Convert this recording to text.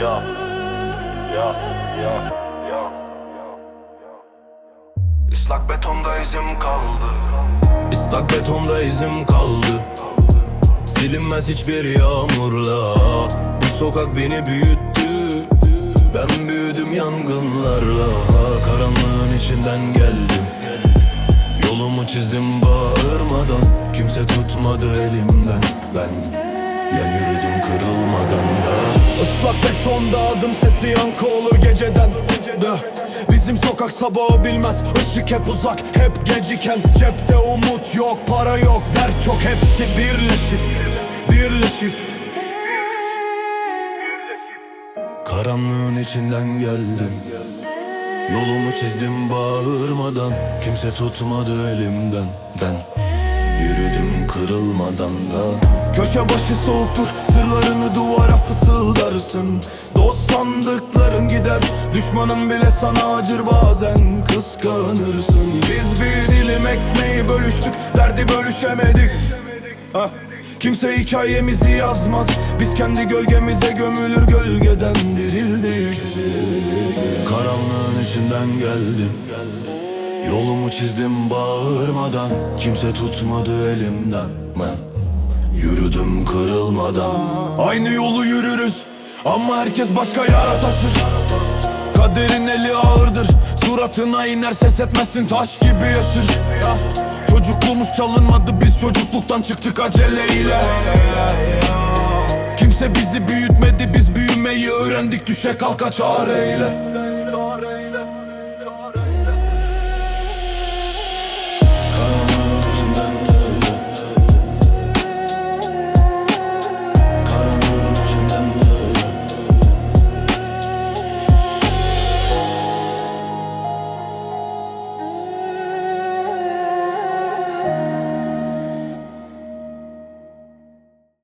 ya, ya, ya. Islak betonda izim kaldı. Islak betonda izim kaldı. Silinmez hiçbir yağmurla. Bu sokak beni büyüttü. Ben büyüdüm yangınlarla. Karanlığın içinden geldim. Yolumu çizdim bağırmadan. Kimse tutmadı elimden. Ben yan yürüdüm kırılmadan. da Islak betonda adım sesi yankı olur geceden. De. Bizim sokak sabahı bilmez Işık hep uzak hep geciken. Cepte umut yok para yok Dert çok hepsi birleşir Birleşir. Karanlığın içinden geldim. Yolumu çizdim bağırmadan Kimse tutmadı elimden. Ben yürüdüm kırılmadan da. Köşe başı soğuktur Sırlarını duvara fısıldarsın Dost sandıkların gider. Düşmanın bile sana acır bazen Kıskanırsın. Biz bir dilim ekmeği bölüştük Derdi bölüşemedik. Hah. Kimse hikayemizi yazmaz. Biz kendi gölgemize gömülür gölgeden dirildik. Karanlığın içinden geldim. Yolumu çizdim bağırmadan. Kimse tutmadı elimden. Ben yürüdüm kırılmadan. Aynı yolu yürürüz Ama herkes başka yara taşır Kaderin eli ağırdır. Suratına iner ses etmezsin taş gibi yaşır Ya, Çocukluğumuz çalınmadı biz çocukluktan çıktık aceleyle. Kimse bizi büyütmedi biz büyümeyi öğrendik. Düşe kalka çareyle